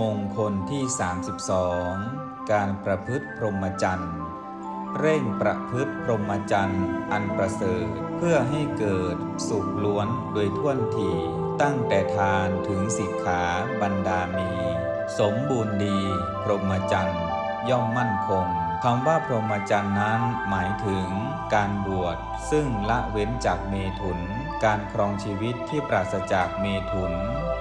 มงคลที่ 32 การประพฤติพรหมจรรย์ เร่งประพฤติพรหมจรรย์อันประเสริฐเพื่อให้เกิดสุขล้วนโดยท่วนทีตั้งแต่ทานถึงสิกขาบรรดามี สมบูรณ์ดี พรหมจรรย์ย่อมมั่นคง คำว่าพรหมจรรย์นั้นหมายถึงการบวชซึ่งละเว้นจากเมถุน การครองชีวิตที่ปราศจากเมถุน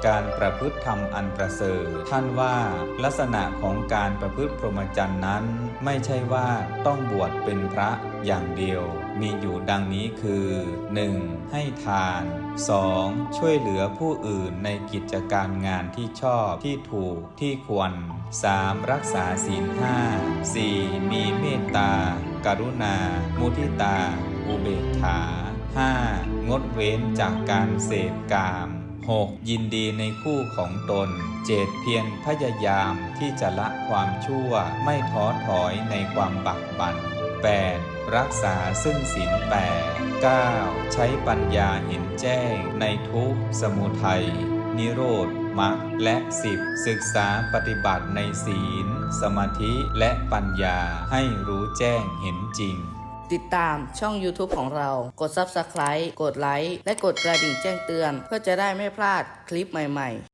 การประพฤติธรรมอันประเสริฐท่านว่าลักษณะของการประพฤติพรหมจรรย์นั้น ไม่ใช่ว่าต้องบวชเป็นพระอย่างเดียว มีอยู่ดังนี้คือ 1. ให้ทาน 2. ช่วยเหลือผู้อื่นในกิจการงานที่ชอบที่ถูกที่ควร 3. รักษาศีล5 4. ตากรุณา มุทิตา อุเบกขา 5. งดเว้นจากการเสพกาม 6. ยินดีในคู่ของตน 7. เพียรพยายามที่จะละความชั่วไม่ท้อถอยในความบักบัน่น 8. รักษาซึ่งศีลแปด 9. ใช้ปัญญาเห็นแจ้งในทุกสมุทัย นิโรธ มรรคและ 10. ศึกษาปฏิบัติในศีล สมาธิและปัญญาให้รู้แจ้งเห็นจริงติดตามช่อง YouTube ของเรา กด Subscribe กดไลค์ และกดกระดิ่งแจ้งเตือน เพื่อจะได้ไม่พลาดคลิปใหม่ ๆ